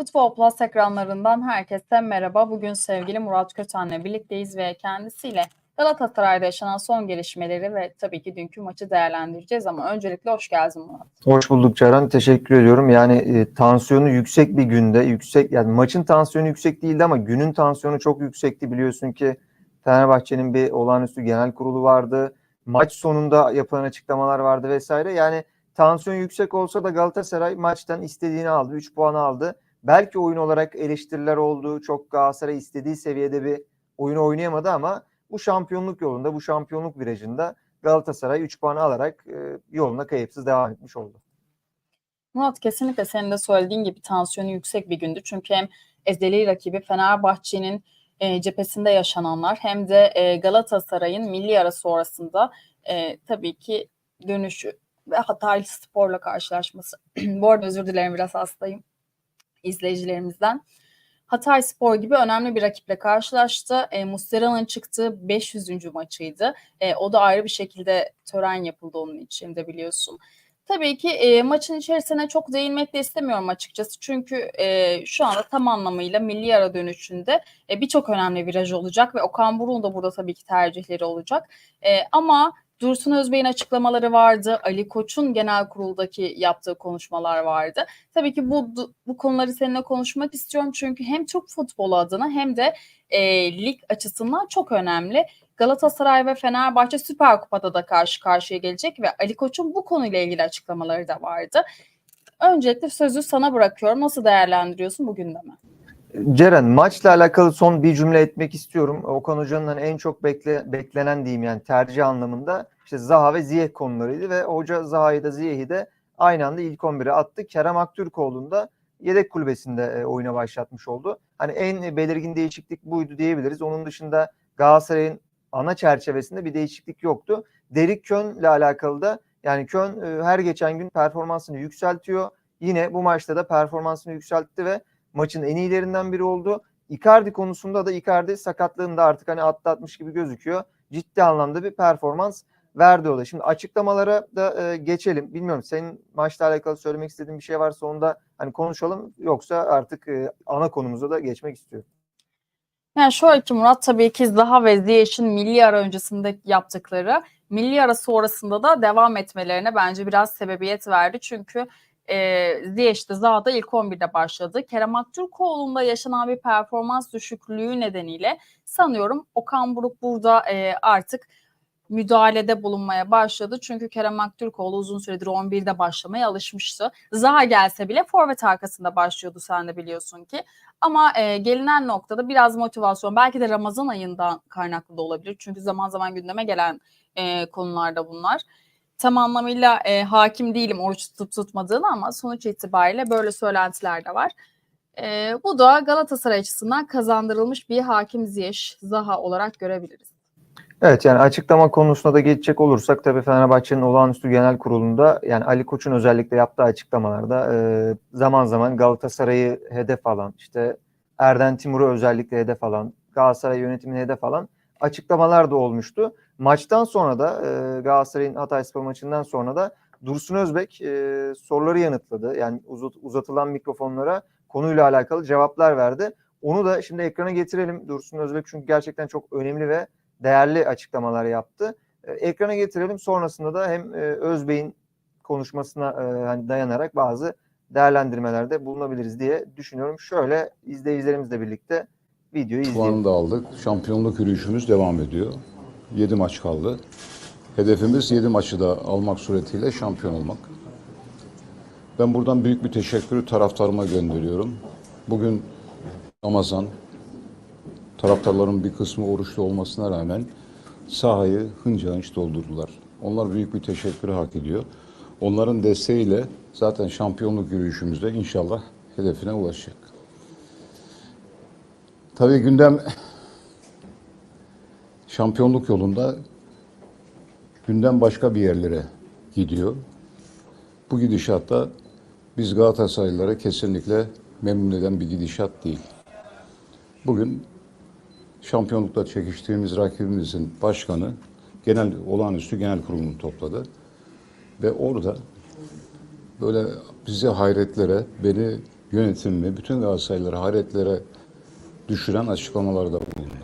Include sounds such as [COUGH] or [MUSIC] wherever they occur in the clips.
Futbol Plus ekranlarından herkese merhaba. Bugün sevgili Murat Köten'le birlikteyiz ve kendisiyle Galatasaray'da yaşanan son gelişmeleri ve tabii ki dünkü maçı değerlendireceğiz ama öncelikle hoş geldin Murat. Hoş bulduk Ceren. Teşekkür ediyorum. Yani e, tansiyonu yüksek bir günde, yüksek yani maçın tansiyonu yüksek değildi ama günün tansiyonu çok yüksekti. Biliyorsun ki Fenerbahçe'nin bir olağanüstü genel kurulu vardı. Maç sonunda yapılan açıklamalar vardı vesaire. Yani tansiyon yüksek olsa da Galatasaray maçtan istediğini aldı. 3 puan aldı. Belki oyun olarak eleştiriler oldu. Çok Galatasaray istediği seviyede bir oyunu oynayamadı ama bu şampiyonluk yolunda, bu şampiyonluk virajında Galatasaray 3 puan alarak e, yoluna kayıpsız devam etmiş oldu. Murat kesinlikle senin de söylediğin gibi tansiyonu yüksek bir gündü. Çünkü hem ezeli rakibi Fenerbahçe'nin e, cephesinde yaşananlar hem de e, Galatasaray'ın milli ara sonrasında e, tabii ki dönüşü ve Hatay Spor'la karşılaşması. [CLEARS THROAT] Bu arada özür dilerim biraz hastayım izleyicilerimizden. Hatay Spor gibi önemli bir rakiple karşılaştı. E, Muslera'nın çıktığı 500. maçıydı. E, o da ayrı bir şekilde tören yapıldı onun için de biliyorsun. Tabii ki e, maçın içerisine çok değinmek de istemiyorum açıkçası. Çünkü e, şu anda tam anlamıyla milli ara dönüşünde e, birçok önemli viraj olacak ve Okan Buruk'un da burada tabii ki tercihleri olacak. E, ama Dursun Özbey'in açıklamaları vardı. Ali Koç'un genel kuruldaki yaptığı konuşmalar vardı. Tabii ki bu bu konuları seninle konuşmak istiyorum. Çünkü hem Türk futbolu adına hem de e, lig açısından çok önemli. Galatasaray ve Fenerbahçe Süper Kupa'da da karşı karşıya gelecek ve Ali Koç'un bu konuyla ilgili açıklamaları da vardı. Öncelikle sözü sana bırakıyorum. Nasıl değerlendiriyorsun bu gündemi? Ceren maçla alakalı son bir cümle etmek istiyorum. Okan Hoca'nın hani en çok bekle, beklenen diyeyim yani tercih anlamında işte Zaha ve Ziyech konularıydı ve Hoca Zaha'yı da Ziyech'i de aynı anda ilk 11'e attı. Kerem Aktürkoğlu'nu da yedek kulübesinde e, oyuna başlatmış oldu. Hani en belirgin değişiklik buydu diyebiliriz. Onun dışında Galatasaray'ın ana çerçevesinde bir değişiklik yoktu. Derik Kön'le alakalı da yani Kön e, her geçen gün performansını yükseltiyor. Yine bu maçta da performansını yükseltti ve maçın en iyilerinden biri oldu. Icardi konusunda da Icardi sakatlığında artık hani atlatmış gibi gözüküyor. Ciddi anlamda bir performans verdi o da. Şimdi açıklamalara da e, geçelim. Bilmiyorum senin maçla alakalı söylemek istediğin bir şey varsa onu da hani konuşalım. Yoksa artık e, ana konumuza da geçmek istiyorum. Yani şöyle ki Murat tabii ki Zaha ve Ziyech'in milli ara öncesinde yaptıkları milli ara sonrasında da devam etmelerine bence biraz sebebiyet verdi. Çünkü e, Ziyech de Zaha'da ilk 11'de başladı. Kerem Aktürkoğlu'nda yaşanan bir performans düşüklüğü nedeniyle sanıyorum Okan Buruk burada e, artık müdahalede bulunmaya başladı. Çünkü Kerem Aktürkoğlu uzun süredir 11'de başlamaya alışmıştı. Zaha gelse bile forvet arkasında başlıyordu sen de biliyorsun ki. Ama e, gelinen noktada biraz motivasyon belki de Ramazan ayından kaynaklı da olabilir. Çünkü zaman zaman gündeme gelen e, konularda bunlar. Tam anlamıyla e, hakim değilim oruç tutup tutmadığını ama sonuç itibariyle böyle söylentiler de var. E, bu da Galatasaray açısından kazandırılmış bir hakim Ziyech Zaha olarak görebiliriz. Evet yani açıklama konusuna da geçecek olursak tabii Fenerbahçe'nin olağanüstü genel kurulunda yani Ali Koç'un özellikle yaptığı açıklamalarda e, zaman zaman Galatasaray'ı hedef alan işte Erden Timur'u özellikle hedef alan Galatasaray yönetimini hedef alan açıklamalar da olmuştu. Maçtan sonra da e, Galatasaray'ın Hatayspor maçından sonra da Dursun Özbek e, soruları yanıtladı. Yani uzat, uzatılan mikrofonlara konuyla alakalı cevaplar verdi. Onu da şimdi ekrana getirelim. Dursun Özbek çünkü gerçekten çok önemli ve değerli açıklamalar yaptı. E, ekrana getirelim. Sonrasında da hem e, Özbey'in konuşmasına e, hani dayanarak bazı değerlendirmelerde bulunabiliriz diye düşünüyorum. Şöyle izleyicilerimizle birlikte videoyu izleyelim. Puanı da aldık. Şampiyonluk yürüyüşümüz devam ediyor. 7 maç kaldı. Hedefimiz 7 maçı da almak suretiyle şampiyon olmak. Ben buradan büyük bir teşekkürü taraftarıma gönderiyorum. Bugün Ramazan, taraftarların bir kısmı oruçlu olmasına rağmen sahayı hınca hınç doldurdular. Onlar büyük bir teşekkürü hak ediyor. Onların desteğiyle zaten şampiyonluk yürüyüşümüzde inşallah hedefine ulaşacak. Tabii gündem şampiyonluk yolunda gündem başka bir yerlere gidiyor. Bu gidişatta biz Galatasaraylılara kesinlikle memnun eden bir gidişat değil. Bugün şampiyonlukta çekiştiğimiz rakibimizin başkanı genel olağanüstü genel kurulunu topladı. Ve orada böyle bizi hayretlere, beni yönetimimi, bütün Galatasaraylıları hayretlere düşüren açıklamalarda bulundu.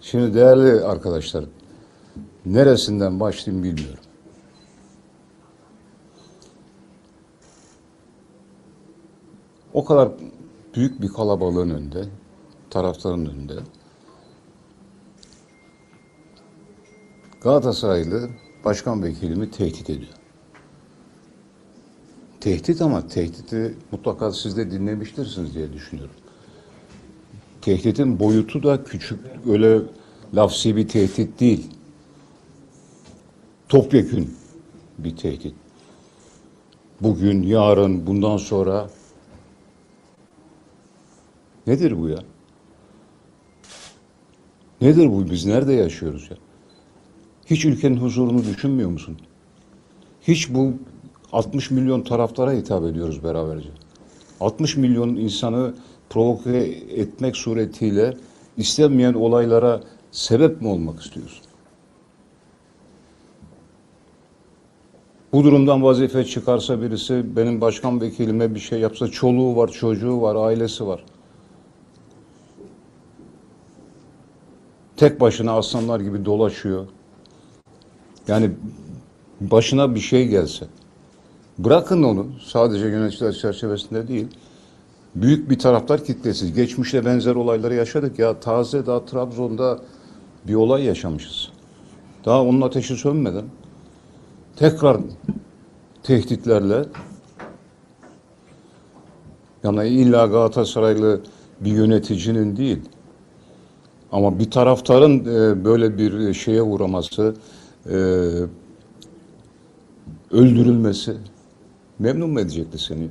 Şimdi değerli arkadaşlar, neresinden başlayayım bilmiyorum. O kadar büyük bir kalabalığın önünde, taraftarın önünde Galatasaraylı başkan vekilimi tehdit ediyor. Tehdit ama tehdidi mutlaka siz de dinlemiştirsiniz diye düşünüyorum. Tehditin boyutu da küçük, öyle lafsi bir tehdit değil. Topyekün bir tehdit. Bugün, yarın, bundan sonra nedir bu ya? Nedir bu? Biz nerede yaşıyoruz ya? Hiç ülkenin huzurunu düşünmüyor musun? Hiç bu 60 milyon taraftara hitap ediyoruz beraberce. 60 milyon insanı provoke etmek suretiyle istenmeyen olaylara sebep mi olmak istiyorsun? Bu durumdan vazife çıkarsa birisi benim başkan vekilime bir şey yapsa çoluğu var, çocuğu var, ailesi var. Tek başına aslanlar gibi dolaşıyor. Yani başına bir şey gelse. Bırakın onu sadece yöneticiler çerçevesinde değil. Büyük bir taraftar kitlesi. Geçmişte benzer olayları yaşadık ya. Taze daha Trabzon'da bir olay yaşamışız. Daha onun ateşi sönmeden tekrar tehditlerle yani illa Galatasaraylı bir yöneticinin değil ama bir taraftarın e, böyle bir şeye uğraması, e, öldürülmesi memnun mu edecekti seni?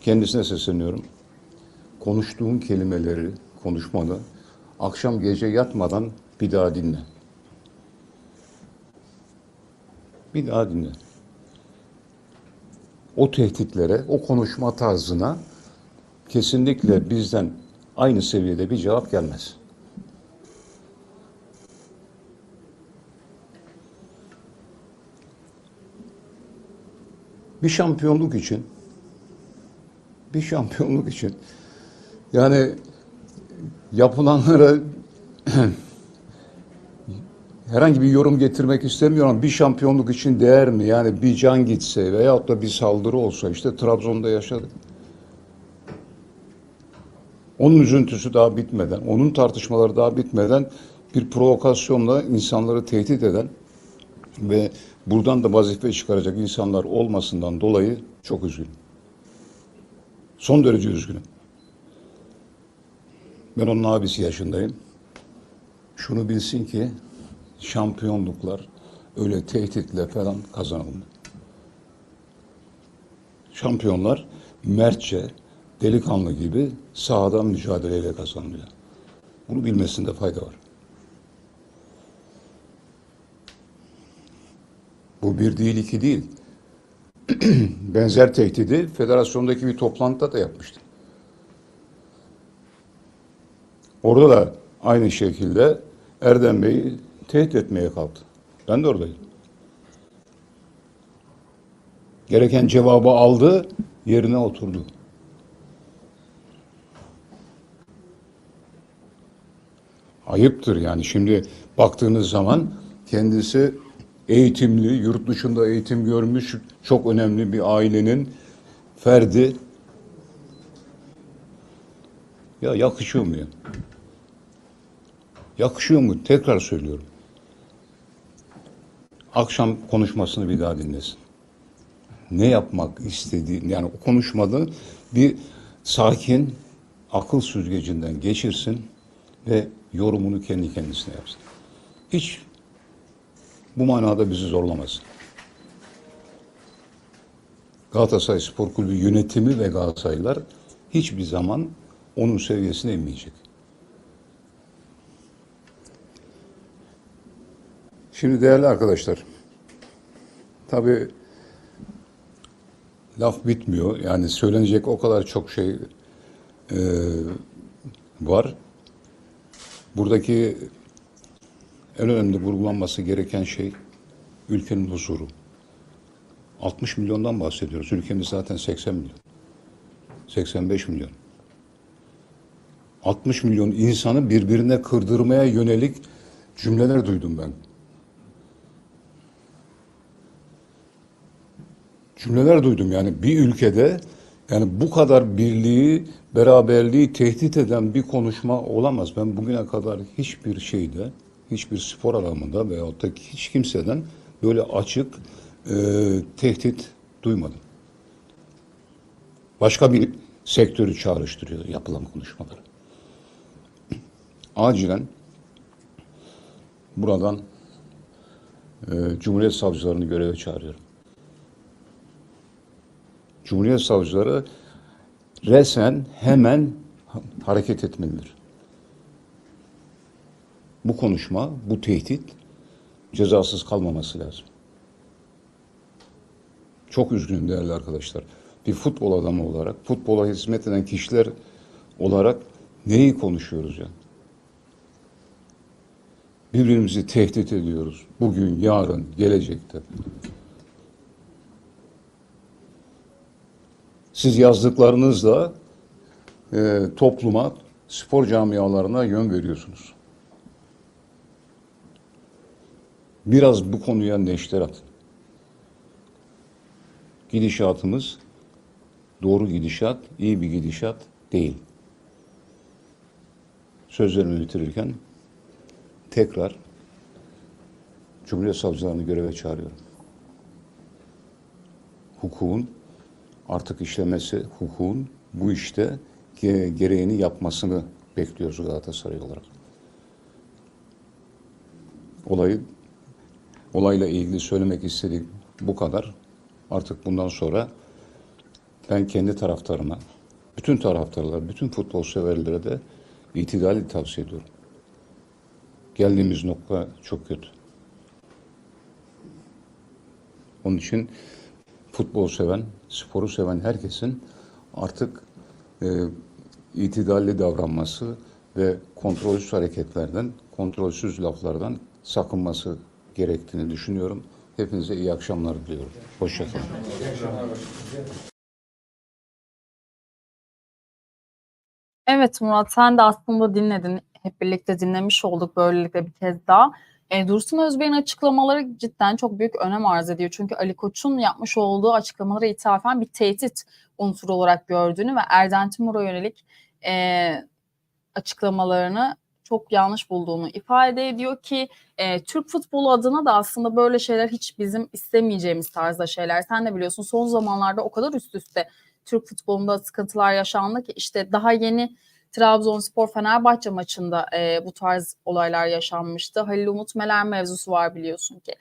Kendisine sesleniyorum. Konuştuğun kelimeleri, konuşmanı akşam gece yatmadan bir daha dinle. Bir daha dinle. O tehditlere, o konuşma tarzına kesinlikle bizden aynı seviyede bir cevap gelmez. Bir şampiyonluk için bir şampiyonluk için yani yapılanlara [CLEARS THROAT] herhangi bir yorum getirmek istemiyorum bir şampiyonluk için değer mi? Yani bir can gitse veyahut da bir saldırı olsa işte Trabzon'da yaşadık. Onun üzüntüsü daha bitmeden, onun tartışmaları daha bitmeden bir provokasyonla insanları tehdit eden ve buradan da vazife çıkaracak insanlar olmasından dolayı çok üzgünüm. Son derece üzgünüm. Ben onun abisi yaşındayım. Şunu bilsin ki şampiyonluklar öyle tehditle falan kazanılmıyor. Şampiyonlar mertçe, delikanlı gibi sahadan mücadeleyle kazanılıyor. Bunu bilmesinde fayda var. Bu bir değil, iki değil. [CLEARS THROAT] Benzer tehdidi federasyondaki bir toplantıda da yapmıştım. Orada da aynı şekilde Erdem Bey'i tehdit etmeye kalktı. Ben de oradaydım. Gereken cevabı aldı, yerine oturdu. Ayıptır yani şimdi baktığınız zaman kendisi eğitimli, yurt dışında eğitim görmüş çok önemli bir ailenin ferdi. Ya yakışıyor mu ya? Yakışıyor mu? Tekrar söylüyorum. Akşam konuşmasını bir daha dinlesin. Ne yapmak istediği, yani o konuşmada bir sakin, akıl süzgecinden geçirsin ve yorumunu kendi kendisine yapsın. Hiç bu manada bizi zorlamasın. Galatasaray Spor Kulübü yönetimi ve Galatasaraylılar hiçbir zaman onun seviyesine inmeyecek. Şimdi değerli arkadaşlar, tabii laf bitmiyor. Yani söylenecek o kadar çok şey e, var. Buradaki en önemli vurgulanması gereken şey ülkenin huzuru. 60 milyondan bahsediyoruz. Ülkemiz zaten 80 milyon. 85 milyon. 60 milyon insanı birbirine kırdırmaya yönelik cümleler duydum ben. Cümleler duydum yani bir ülkede yani bu kadar birliği, beraberliği tehdit eden bir konuşma olamaz. Ben bugüne kadar hiçbir şeyde, hiçbir spor alanında veyahut da hiç kimseden böyle açık e, tehdit duymadım. Başka bir sektörü çağrıştırıyor yapılan konuşmaları. Acilen buradan e, Cumhuriyet savcılarını göreve çağırıyorum. Cumhuriyet savcıları resmen hemen ha- hareket etmelidir. Bu konuşma, bu tehdit cezasız kalmaması lazım. Çok üzgünüm değerli arkadaşlar. Bir futbol adamı olarak, futbola hizmet eden kişiler olarak neyi konuşuyoruz ya? Birbirimizi tehdit ediyoruz. Bugün, yarın, gelecekte. Siz yazdıklarınızla e, topluma, spor camialarına yön veriyorsunuz. Biraz bu konuya neşter atın. Gidişatımız doğru gidişat, iyi bir gidişat değil. Sözlerimi bitirirken tekrar Cumhuriyet Savcılarını göreve çağırıyorum. Hukukun artık işlemesi, hukukun bu işte ge- gereğini yapmasını bekliyoruz Galatasaray olarak. Olayı olayla ilgili söylemek istediğim bu kadar. Artık bundan sonra ben kendi taraftarıma, bütün taraftarlara, bütün futbol severlere de itidali tavsiye ediyorum. Geldiğimiz nokta çok kötü. Onun için futbol seven, sporu seven herkesin artık e, itidalli davranması ve kontrolsüz hareketlerden, kontrolsüz laflardan sakınması gerektiğini düşünüyorum. Hepinize iyi akşamlar diliyorum. Hoşçakalın. Evet Murat sen de aslında dinledin. Hep birlikte dinlemiş olduk böylelikle bir kez daha. E, Dursun Özbey'in açıklamaları cidden çok büyük önem arz ediyor. Çünkü Ali Koç'un yapmış olduğu açıklamalara ithafen bir tehdit unsuru olarak gördüğünü ve Erden Timur'a yönelik e, açıklamalarını çok yanlış bulduğunu ifade ediyor ki e, Türk futbolu adına da aslında böyle şeyler hiç bizim istemeyeceğimiz tarzda şeyler. Sen de biliyorsun son zamanlarda o kadar üst üste Türk futbolunda sıkıntılar yaşandı ki işte daha yeni Trabzonspor Fenerbahçe maçında e, bu tarz olaylar yaşanmıştı. Halil Umut Meler mevzusu var biliyorsun ki.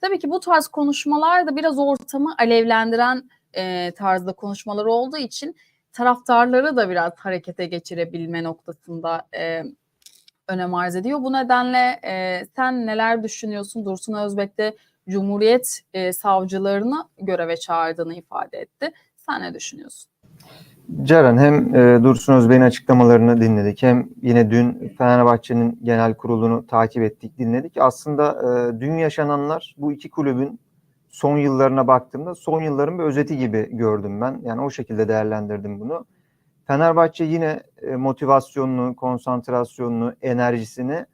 Tabii ki bu tarz konuşmalar da biraz ortamı alevlendiren e, tarzda konuşmalar olduğu için taraftarları da biraz harekete geçirebilme noktasında e, önem arz ediyor. Bu nedenle e, sen neler düşünüyorsun? Dursun Özbek de Cumhuriyet e, savcılarını göreve çağırdığını ifade etti. Sen ne düşünüyorsun? Ceren hem e, Dursun Özbey'in açıklamalarını dinledik hem yine dün Fenerbahçe'nin genel kurulunu takip ettik, dinledik. Aslında e, dün yaşananlar bu iki kulübün son yıllarına baktığımda son yılların bir özeti gibi gördüm ben. Yani o şekilde değerlendirdim bunu. Fenerbahçe yine e, motivasyonunu, konsantrasyonunu, enerjisini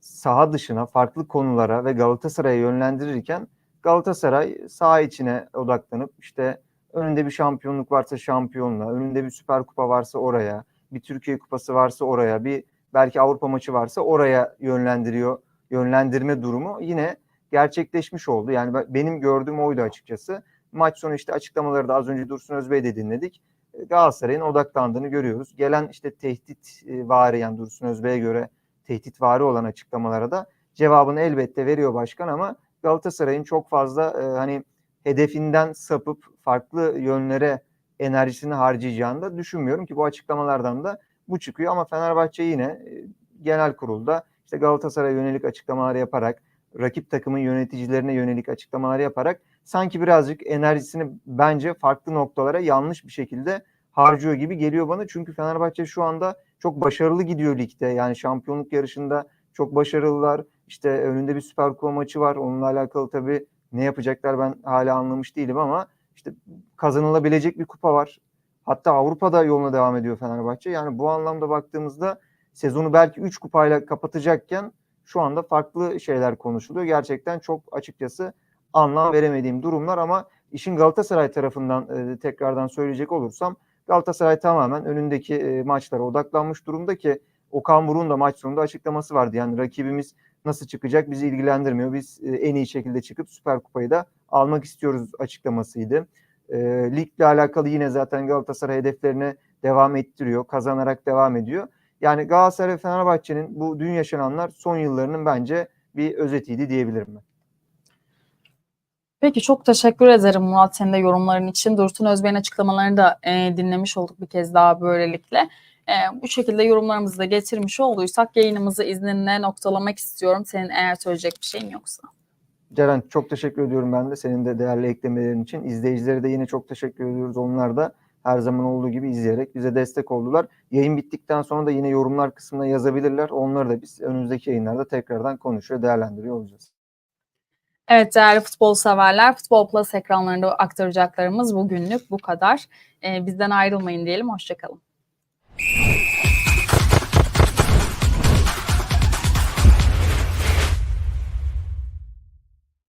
saha dışına, farklı konulara ve Galatasaray'a yönlendirirken Galatasaray saha içine odaklanıp işte önünde bir şampiyonluk varsa şampiyonla, önünde bir süper kupa varsa oraya, bir Türkiye kupası varsa oraya, bir belki Avrupa maçı varsa oraya yönlendiriyor. Yönlendirme durumu yine gerçekleşmiş oldu. Yani ben- benim gördüğüm oydu açıkçası. Maç sonu işte açıklamaları da az önce Dursun Özbey de dinledik. Galatasaray'ın odaklandığını görüyoruz. Gelen işte tehdit e, vari yani Dursun Özbey'e göre tehdit vari olan açıklamalara da cevabını elbette veriyor başkan ama Galatasaray'ın çok fazla e, hani hedefinden sapıp farklı yönlere enerjisini harcayacağını da düşünmüyorum ki bu açıklamalardan da bu çıkıyor ama Fenerbahçe yine e, genel kurulda işte Galatasaray'a yönelik açıklamalar yaparak rakip takımın yöneticilerine yönelik açıklamalar yaparak sanki birazcık enerjisini bence farklı noktalara yanlış bir şekilde harcıyor gibi geliyor bana. Çünkü Fenerbahçe şu anda çok başarılı gidiyor ligde. Yani şampiyonluk yarışında çok başarılılar. İşte önünde bir Süper Kupa maçı var. Onunla alakalı tabii ne yapacaklar ben hala anlamış değilim ama işte kazanılabilecek bir kupa var. Hatta Avrupa'da yoluna devam ediyor Fenerbahçe. Yani bu anlamda baktığımızda sezonu belki 3 kupayla kapatacakken şu anda farklı şeyler konuşuluyor. Gerçekten çok açıkçası anlam veremediğim durumlar ama işin Galatasaray tarafından e, tekrardan söyleyecek olursam Galatasaray tamamen önündeki e, maçlara odaklanmış durumda ki Okan Buruk'un da maç sonunda açıklaması vardı. Yani rakibimiz nasıl çıkacak bizi ilgilendirmiyor. Biz e, en iyi şekilde çıkıp Süper Kupayı da almak istiyoruz açıklamasıydı. E, ligle alakalı yine zaten Galatasaray hedeflerine devam ettiriyor. Kazanarak devam ediyor. Yani Galatasaray ve Fenerbahçe'nin bu dün yaşananlar son yıllarının bence bir özetiydi diyebilirim ben. Peki çok teşekkür ederim Murat senin de yorumların için. Dursun Özbey'in açıklamalarını da e, dinlemiş olduk bir kez daha böylelikle. E, bu şekilde yorumlarımızı da getirmiş olduysak yayınımızı izninle noktalamak istiyorum. Senin eğer söyleyecek bir şeyin yoksa. Ceren çok teşekkür ediyorum ben de senin de değerli eklemelerin için. İzleyicilere de yine çok teşekkür ediyoruz. Onlar da her zaman olduğu gibi izleyerek bize destek oldular. Yayın bittikten sonra da yine yorumlar kısmına yazabilirler. Onları da biz önümüzdeki yayınlarda tekrardan konuşuyor, değerlendiriyor olacağız. Evet değerli futbol severler, Futbol Plus ekranlarında aktaracaklarımız bugünlük bu kadar. Ee, bizden ayrılmayın diyelim, hoşçakalın.